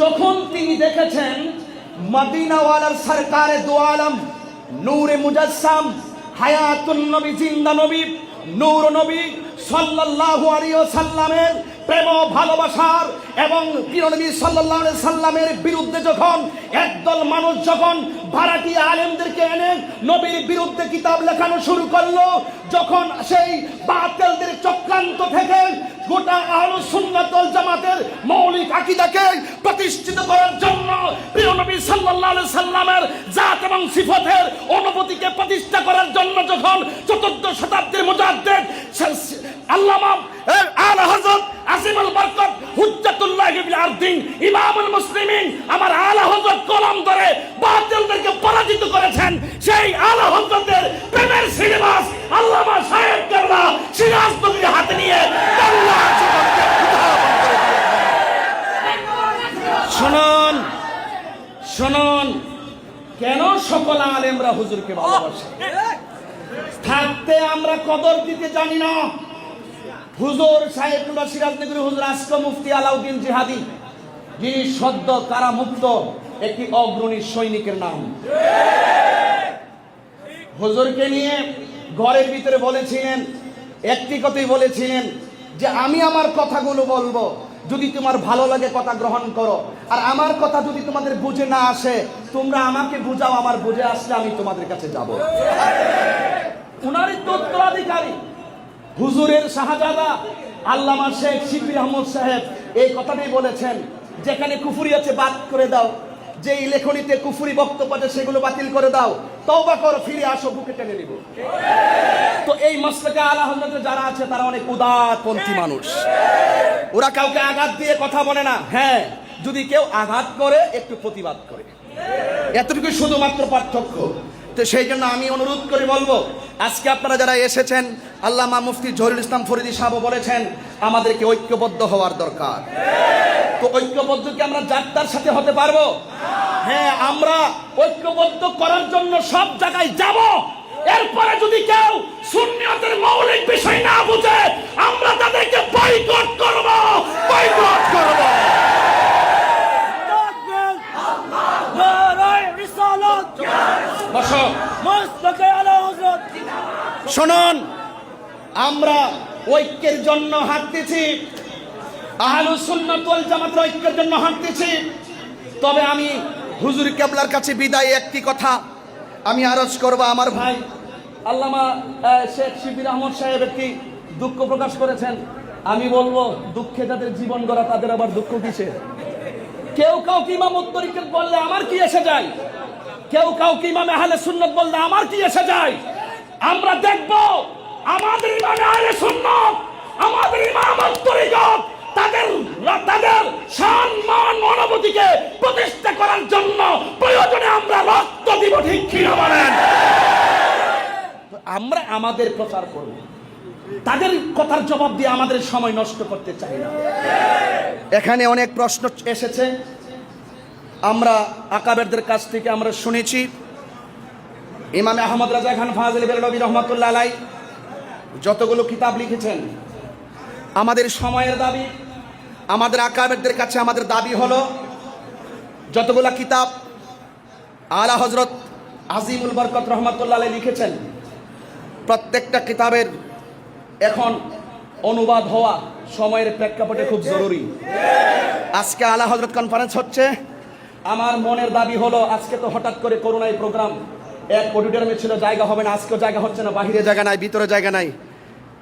যখন তিনি দেখেছেন মদিনাওয়ালার সরকারে দু আলম, নূরে মুজাসসাম, হায়াতুন নবী, জিন্দা নবী, নূর নবী সাল্লাল্লাহু আলাইহি সাল্লামের প্রেম ভালোবাসার এবং প্রিয় নবী সাল্লাল্লাহু আলাইহি সাল্লামের বিরুদ্ধে যখন একদল মানুষ যখন ভাড়াটি আলেমদেরকে এনে নবীর বিরুদ্ধে কিতাব লেখানো শুরু করল, যখন সেই বাতিলদের চক্রান্ত থেকে গোটা আহলুস সুন্নাত ওয়াল জামাতের মৌলিক আকীদাকে প্রতিষ্ঠিত করার জন্য প্রিয় নবী সাল্লাল্লাহু সাল্লামের জাত এবং সিফাতের অনুভূতিকে প্রতিষ্ঠা করার জন্য যখন চতুর্থ শতাব্দীর মুজাদ্দিদ আল্লামা আলা হযরত আজিমুল বরকত হুজ্জাতুল্লাহ বিল আরদিন ইমামুল মুসলিমিন আমার আলা হযরত কলম ধরে বাতিলদেরকে পরাজিত করেছেন। সেই আলা হযরতের প্রেমের সিলেবাস আল্লামা সাহেব কেবলা সিরাজ নবীর হাতে নিয়ে বাংলা শুনুন শুনুন, কেন সকল আলেমরা হুজুরকে ভালোবাসে? থাকতে আমরা কদর দিতে জানি না। হুজুর সাহেবুল্লাহ সিরাজনগরী হুজুর আজক মুফতি আলাউদ্দিন জিহাদি, যিনি সদ্য কারামুক্ত একটি অগ্রণী সৈনিকের নাম। হুজুরকে নিয়ে ঘরের ভিতরে বলেছিলেন, একটি কথাই বলেছিলেন যে আমি আমার কথাগুলো বলব। যদি তোমার ভালো লাগে কথা গ্রহণ করো। আর আমার কথা যদি তোমাদের বুঝে না আসে, তোমরা আমাকে বুঝাও, আমার বুঝে আসলে আমি তোমাদের কাছে যাব। উনারই তো উত্তরাধিকারী হুজুরের শাহজাদা, আল্লামা শেখ শিবির আহমদ সাহেব, এই কথাটাই বলেছেন, যেখানে কুফুরি আছে বাদ করে দাও যে লেখনীতে কুফুরি বক্তব্য আছে সেগুলো বাতিল করে দাও, তওবা করো, ফিরে আসো, বুকে টেনে নিব। তো এই মাসলাকে আলা যারা আছে, তারা অনেক উদারপন্থী মানুষ। ওরা কাউকে আঘাত দিয়ে কথা বলে না। হ্যাঁ। যদি কেউ আঘাত করে একটু প্রতিবাদ করে। এতটুকু শুধুমাত্র পার্থক্য। তো সেই জন্য আমি অনুরোধ করে বলব আজকে আপনারা যারা এসেছেন আল্লামা মুফতি জহুরুল ইসলাম ফরিদি সাহেব বলেছেন আমাদেরকে ঐক্যবদ্ধ হওয়ার দরকার। তো ঐক্যবদ্ধ কি আমরা যাত্রার সাথে হতে পারব? হ্যাঁ আমরা ঐক্যবদ্ধ করার জন্য সব জায়গায় যাব। এরপরে যদি কেউ শূন্যতের মৌলিক বিষয় না বুঝে, আমরা তাদেরকে বয়কট করব বয়কট করব। শুনুন, আমরা ঐক্যের জন্য হাঁটতেছি আহলুস সুন্নাত ওয়াল জামাতের ঐক্যের জন্য হাঁটতেছি। তবে আমি হুজুর কেবলার কাছে বিদায় একটি কথা আমি আরজ করব আমার ভাই, আল্লামা শেখ শিবির আহমদ সাহেব একটি দুঃখ প্রকাশ করেছেন। আমি বলব, দুঃখে যাদের জীবন গড়া, তাদের আবার দুঃখ কিসের? কেউ কাউকে ইমাম উত্তরিকের বললে আমার কি এসে যায়? কেউ কাউকে ইমামে আহলে সুন্নত বললে আমার কি এসে যায়? আমরা দেখব, আমাদের ইমামে আহলে সুন্নত, আমাদের ইমাম তরিকত তাদের তাদের সম্মান অনুভূতিকে প্রতিষ্ঠা করার জন্য প্রয়োজনে আমরা রক্ত দিব, ঠিক কিনা বলেন? আমরা আমাদের প্রচার করব। তাদের কথার জবাব দিয়ে আমাদের সময় নষ্ট করতে চাই না। এখানে অনেক প্রশ্ন এসেছে। আমরা আকাবেরদের কাছ থেকে আমরা শুনেছি। ইমামে আহমদ রাজা খান ফাজিল বেরলবী রহমতুল্লাহ আলাই যতগুলো কিতাব লিখেছেন, আমাদের সময়ের দাবি আমাদের আকাবেরদের কাছে আমাদের দাবি হলো, যতগুলো কিতাব আলা হজরত আজিমুল বরকত রহমতুল্লাহ লিখেছেন, প্রত্যেকটা কিতাবের এখন অনুবাদ হওয়া সময়ের প্রেক্ষাপটে খুব জরুরি। আজকে আলা হজরত কনফারেন্স হচ্ছে। আমার মনের দাবি হলো, আজকে তো হঠাৎ করে করোনা এই প্রোগ্রাম এক অডিটোরিয়ামে ছিল, জায়গা হবে না, আজকেও জায়গা হচ্ছে না, বাহিরে জায়গা নাই, ভিতরে জায়গা নাই।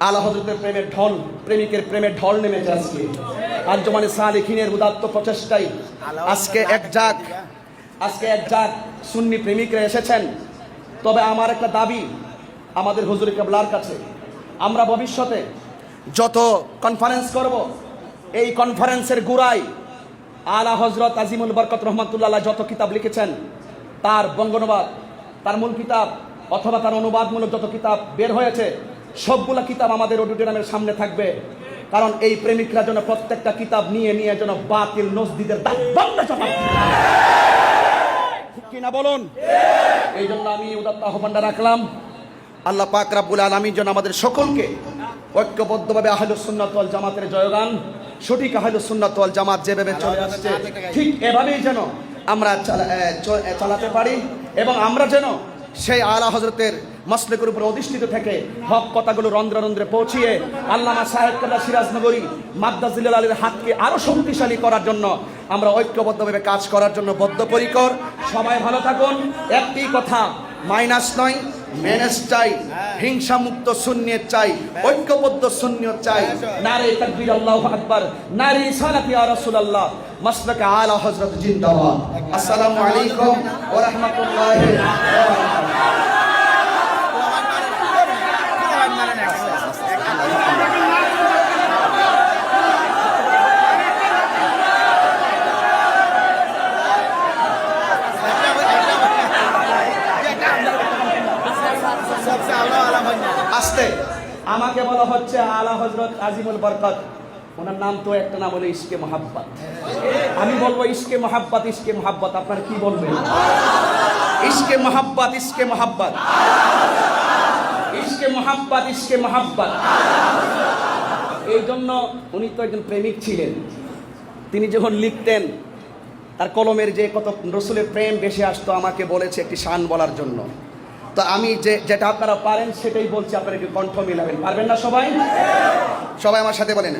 আলা হজরতের প্রেমের ঢল, প্রেমিকের প্রেমের ঢল নেমেছে আজকে। আঞ্জমানে সালিখিনের উদাত্ত প্রচেষ্টাই আজকে এক যাক আজকে এক যাক সুন্নি প্রেমিকরা এসেছেন। তবে আমার একটা দাবি আমাদের হুজুর কেবলার কাছে। আমরা ভবিষ্যতে যত কনফারেন্স করব এই কনফারেন্সের গুড়াই আলা হজরত আজিমুল বরকত রহমতুল্লাহ যত কিতাব লিখেছেন তার বঙ্গনুবাদ তার মূল কিতাব অথবা তার অনুবাদমূলক যত কিতাব বের হয়েছে সবগুলা কিতাব আমাদের অডিটোরিয়ামের সামনে থাকবে। কারণ এই প্রেমিকরা যেন প্রত্যেকটা কিতাব নিয়ে নিয়ে যেন বাতিল নসদিদের কিনা বলুন? এই জন্য আমি উদাত্ত আহ্বানটা রাখলাম। আল্লাহ পাক রাব্বুল আলামিন যেন আমাদের সকলকে ঐক্যবদ্ধভাবে আহলুস সুন্নাত ওয়াল জামাতের জয়গান, সঠিক আহলে সুন্নাত ওয়াল জামাত যেভাবে চলে আসছে, ঠিক এভাবেই যেন আমরা চালাতে পারি এবং আমরা যেন সেই আলা হজরতের মসলেকের উপর অধিষ্ঠিত থেকে হক কথাগুলো রন্ধ্রে রন্ধ্রে পৌঁছিয়ে আল্লামা সাহেব কাদা সিরাজনগরী মাদ্দাজিল্লাল আলীর হাতকে আরও শক্তিশালী করার জন্য আমরা ঐক্যবদ্ধভাবে কাজ করার জন্য বদ্ধপরিকর। সবাই ভালো থাকুন। একটি কথা, মাইনাস নয় ম্যানেজ চাই হিংসা মুক্ত শূন্য চাই, ঐক্যবদ্ধ শূন্য চাই। নারে তাকবীর আল্লাহু আকবার, নারে সালাতি ইয়া রাসূলুল্লাহ। মাসলাক আলা হযরত জিন্দাবাদ। আসসালামু আলাইকুম ওয়া রাহমাতুল্লাহি ওয়া বারাকাতুহু। আসতে। আমাকে বলা হচ্ছে আলা হজরত আজিমুল বরকত। ওনার নাম তো একটা নাম হলো ইসকে মোহাব্বত। আমি বলব ইসকে মোহাব্বত ইসকে মোহাব্বত। আপনার কি বলবেন? ইসকে মোহাব্বত ইসকে মোহাব্বত। ইসকে মোহাব্বত ইসকে মোহাব্বত। এই জন্য উনি তো একজন প্রেমিক ছিলেন। তিনি যখন লিখতেন, তার কলমের যে কত রসুলের প্রেম বেশি আসতো, আমাকে বলেছে একটি শান বলার জন্য। তো আমি যে, যেটা আপনারা পারেন সেটাই বলছি, আপনারা একটু কণ্ঠ মিলাবেন পারবেন না সবাই? সবাই আমার সাথে বলেন।